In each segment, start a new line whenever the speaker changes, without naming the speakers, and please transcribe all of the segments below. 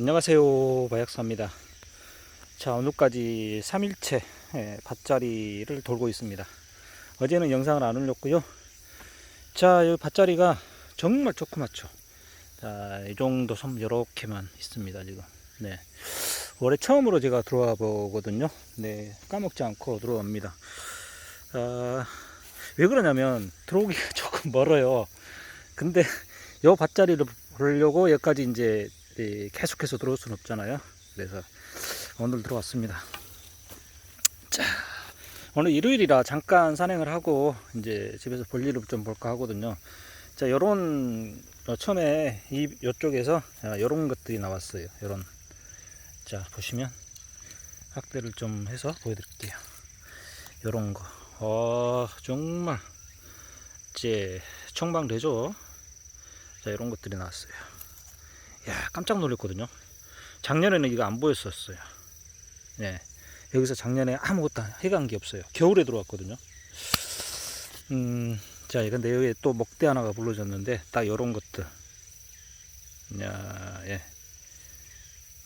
안녕하세요 바약사입니다. 자 오늘까지 3일째 예, 밭자리를 돌고 있습니다. 어제는 영상을 안 올렸고요. 자이 밭자리가 정말 조그맣죠. 자이 정도 섬 이렇게만 있습니다 지금. 네. 올해 처음으로 제가 들어와 보거든요. 네 까먹지 않고 들어옵니다. 아, 왜 그러냐면 들어오기가 조금 멀어요. 근데 요 밭자리를 보려고 여기까지 이제 예, 계속해서 들어올 수는 없잖아요. 그래서 오늘 들어왔습니다. 자, 오늘 일요일이라 잠깐 산행을 하고 이제 집에서 볼일을 좀 볼까 하거든요. 자, 요런 어, 처음에 이 요쪽에서 아, 요런 것들이 나왔어요. 요런 자 보시면 확대를 좀 해서 보여드릴게요. 요런 거, 어 정말 이제 청방되죠. 자, 이런 것들이 나왔어요. 야, 깜짝 놀랐거든요. 작년에는 이거 안 보였었어요. 네. 여기서 작년에 아무것도 해간 게 없어요. 겨울에 들어왔거든요. 음, 자, 근데 여기에 또 먹대 하나가 불러졌는데, 딱 요런 것들. 야, 예.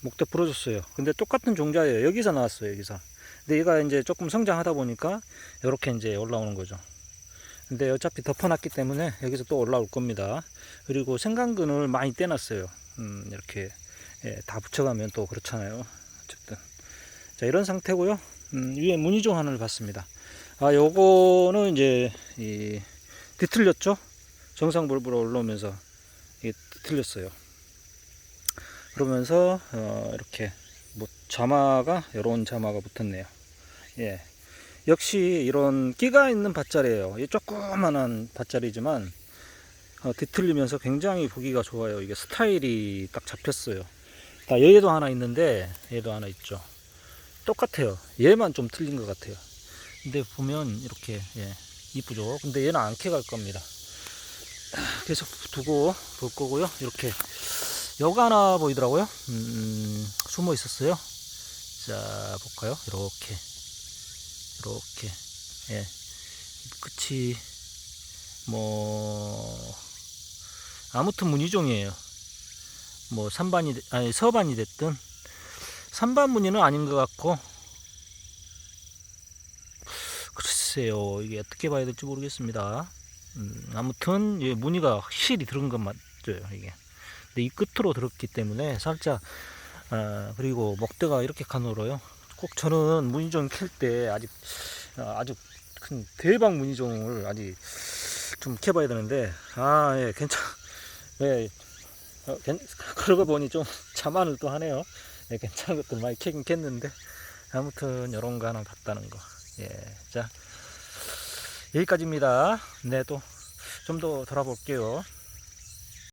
목대 부러졌어요. 근데 똑같은 종자예요. 여기서 나왔어요, 여기서. 근데 얘가 이제 조금 성장하다 보니까, 이렇게 이제 올라오는 거죠. 근데 어차피 덮어놨기 때문에 여기서 또 올라올 겁니다. 그리고 생강근을 많이 떼놨어요. 음, 이렇게 예, 다 붙여가면 또 그렇잖아요. 어쨌든 자 이런 상태고요. 음, 위에 무늬종 하나를 봤습니다. 아 요거는 이제 이 뒤틀렸죠. 정상불부로 올라오면서 이게 뒤틀렸어요. 그러면서 어, 이렇게 뭐 자마가 이런 자마가 붙었네요. 예. 역시 이런 끼가 있는 밭자리예요. 이 조그만한 밭자리지만 어, 뒤틀리면서 굉장히 보기가 좋아요. 이게 스타일이 딱 잡혔어요. 자, 얘도 하나 있는데 얘도 하나 있죠. 똑같아요. 얘만 좀 틀린 것 같아요. 근데 보면 이렇게 예, 이쁘죠. 근데 얘는 안 캐 갈 겁니다. 계속 두고 볼 거고요. 이렇게 여가 하나 보이더라고요. 음, 숨어 있었어요. 자 볼까요? 이렇게 이렇게 예 끝이 뭐 아무튼 무늬종이에요. 뭐 삼반이 아니 서반이 됐든 삼반 무늬는 아닌 것 같고 글쎄요 이게 어떻게 봐야 될지 모르겠습니다. 음, 아무튼 예, 무늬가 확실히 들은 것 맞죠 이게. 근데 이 끝으로 들었기 때문에 살짝 아, 그리고 먹대가 이렇게 가늘어요. 꼭 저는 무늬종 캘 때 아직 아, 아주 큰 대박 무늬종을 아직 좀 캐봐야 되는데 아 예 괜찮 예 어, 괜, 그러고 보니 좀 자만을 또 하네요. 예, 괜찮은 것들 많이 캐긴 캤는데. 아무튼 이런 거 하나 봤다는 거 예 자. 여기까지입니다. 네 또 좀 더 돌아볼게요